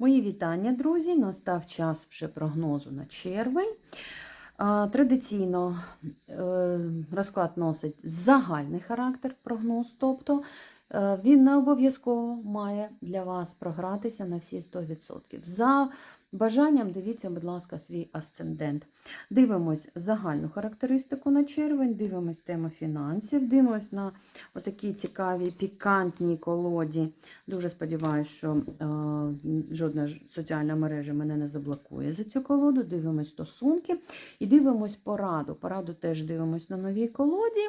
Мої вітання, друзі! Настав час вже прогнозу на червень. Традиційно е, розклад носить загальний характер прогноз, тобто він не обов'язково має для вас програтися на всі 100%. За бажанням дивіться, будь ласка, свій асцендент. Дивимось загальну характеристику на червень, дивимось тему фінансів, дивимось на отакі цікаві пікантні колоді. Дуже сподіваюся, що е, жодна соціальна мережа мене не заблокує за цю колоду. Дивимось стосунки і дивимось пораду. Пораду теж дивимось на новій колоді.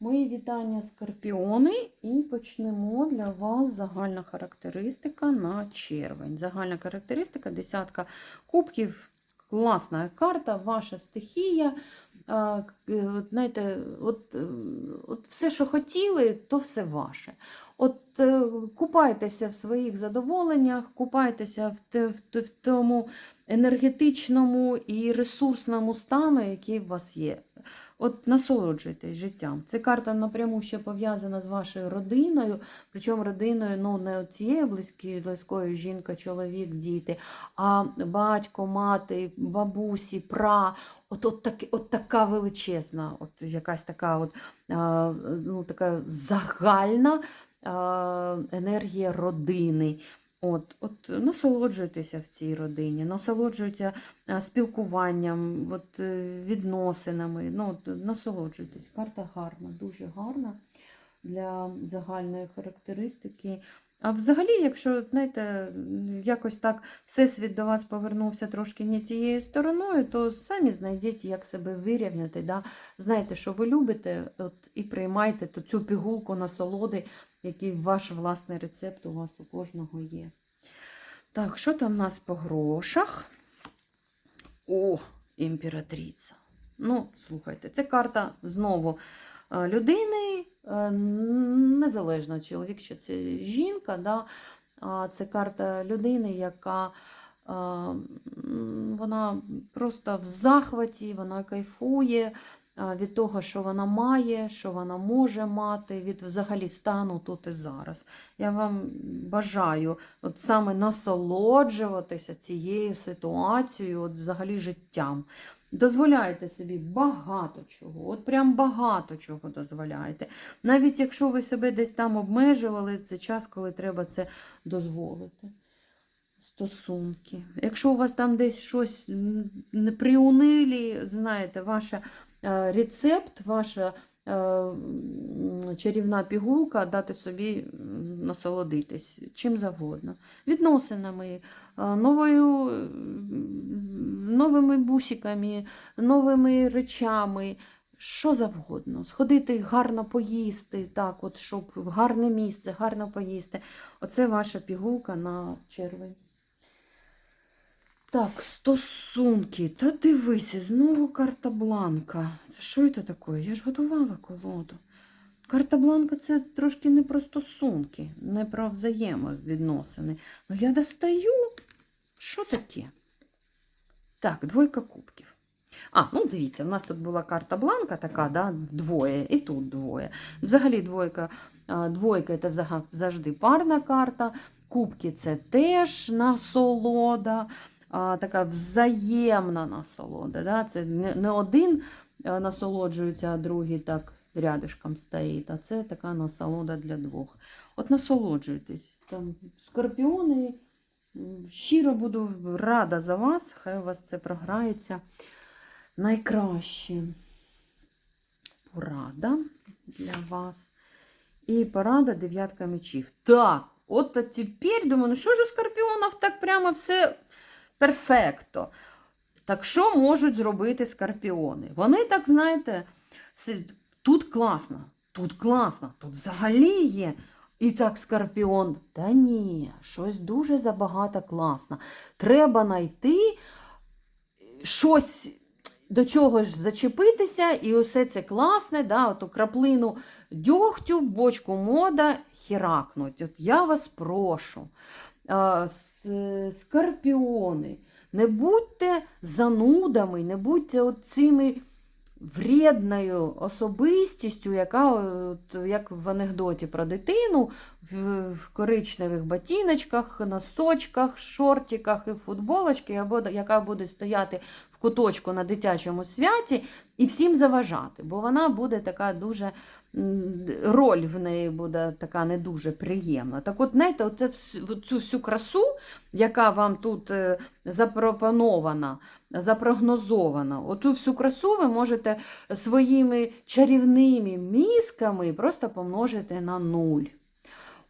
Мої вітання, скорпіони, і почнемо для вас загальна характеристика на червень. Загальна характеристика, десятка кубків, класна карта, ваша стихія. Е, знаєте, от, е, от все, що хотіли, то все ваше. От е, купайтеся в своїх задоволеннях, купайтеся в, в, в тому енергетичному і ресурсному стану, який у вас є. От насолоджуйтесь життям. Ця карта напряму ще пов'язана з вашою родиною, причому родиною ну, не цією близькою, близькою жінка, чоловік, діти, а батько, мати, бабусі, пра. От, от, так, от така величезна, от якась така от, ну, така загальна енергія родини. От, от насолоджуйтеся в цій родині, насолоджуйтеся спілкуванням, от, е, відносинами. Ну, от, насолоджуйтесь. Карта гарна, дуже гарна для загальної характеристики. А взагалі, якщо, знаєте, якось так всесвіт до вас повернувся трошки не тією стороною, то самі знайдіть, як себе вирівняти. Да? Знаєте, що ви любите, от, і приймайте цю пігулку насолоди, який ваш власний рецепт у вас у кожного є. Так, що там у нас по грошах? О, імператриця. Ну, слухайте, це карта знову е, людини, е, незалежно чоловік чи це жінка. Да? Це карта людини, яка е, вона просто в захваті, вона кайфує від того, що вона має, що вона може мати, від взагалі стану тут і зараз. Я вам бажаю от саме насолоджуватися цією ситуацією, от взагалі життям. Дозволяйте собі багато чого, от прям багато чого дозволяєте. Навіть якщо ви себе десь там обмежували, це час, коли треба це дозволити. Стосунки. Якщо у вас там десь щось не приунилі, знаєте, ваш е, рецепт, ваша е, чарівна пігулка дати собі насолодитись чим завгодно. Відносинами, е, новою, новими бусиками, новими речами. Що завгодно, сходити гарно поїсти, так, от, щоб в гарне місце, гарно поїсти. Оце ваша пігулка на червень. Так, стосунки. Та дивися, знову карта бланка. Що це таке? Я ж готувала колоду. Карта бланка це трошки не про стосунки, не про взаємовідносини. Ну я достаю. Що таке? Так, двойка кубків. А, ну дивіться, в нас тут була карта бланка така, да, двоє, і тут двоє. Взагалі двойка, двойка це завжди парна карта. Кубки це теж насолода, а, така взаємна насолода. Да? Це не, один насолоджується, а другий так рядишком стоїть. А це така насолода для двох. От насолоджуйтесь. Там скорпіони. Щиро буду рада за вас, хай у вас це програється найкраще. Порада для вас. І порада дев'ятка мечів. Так, от тепер думаю, ну що ж у скорпіонів так прямо все перфекто. Так що можуть зробити скорпіони? Вони так, знаєте, тут класно, тут класно, тут взагалі є. І так скорпіон. Та ні, щось дуже забагато класно. Треба знайти щось до чого ж зачепитися, і усе це класне, да, оту краплину дьогтю, бочку мода хіракнуть. От я вас прошу, скорпіони, не будьте занудами, не будьте цими вредною особистістю, яка, от, як в анекдоті про дитину, в, в коричневих ботиночках, носочках, шортиках і футболочці, яка буде стояти в куточку на дитячому святі і всім заважати, бо вона буде така дуже. Роль в неї буде така не дуже приємна. Так от, знаєте, оце цю всю красу, яка вам тут е, запропонована, запрогнозована, оту всю красу ви можете своїми чарівними мізками просто помножити на нуль.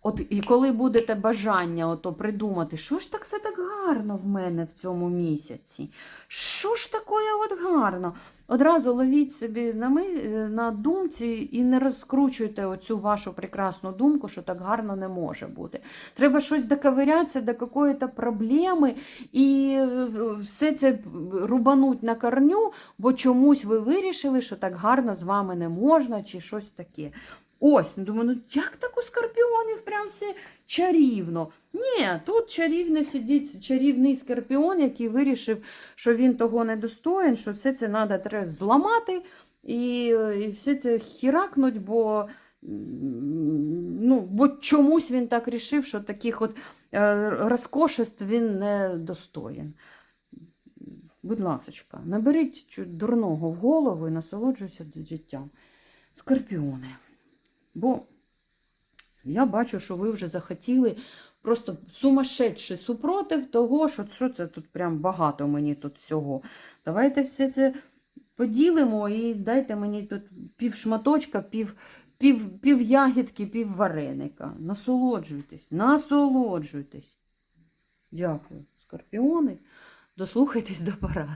От і коли будете бажання ото придумати, що ж так все так гарно в мене в цьому місяці? Що ж таке от гарно? Одразу ловіть собі на, ми, на думці і не розкручуйте оцю вашу прекрасну думку, що так гарно не може бути. Треба щось доковирятися до якоїсь проблеми і е, все це рубануть на корню, бо чомусь ви вирішили, що так гарно з вами не можна, чи щось таке. Ось, ну, думаю, ну як так у скорпіонів прям все чарівно? Ні, тут чарівно сидить чарівний скорпіон, який вирішив, що він того не достоїн, що все це треба треба зламати і, і все це хіракнуть, бо, ну, бо чомусь він так рішив, що таких от е, розкошеств він не достоїн. Будь ласочка, наберіть дурного в голову і насолоджуйся життям. Скорпіони. Бо я бачу, що ви вже захотіли просто сумасшедший супротив того, що, що це тут прям багато мені тут всього. Давайте все це поділимо і дайте мені тут пів шматочка, пів, пів, пів ягідки, пів вареника. Насолоджуйтесь, насолоджуйтесь. Дякую, скорпіони. Дослухайтесь до парад.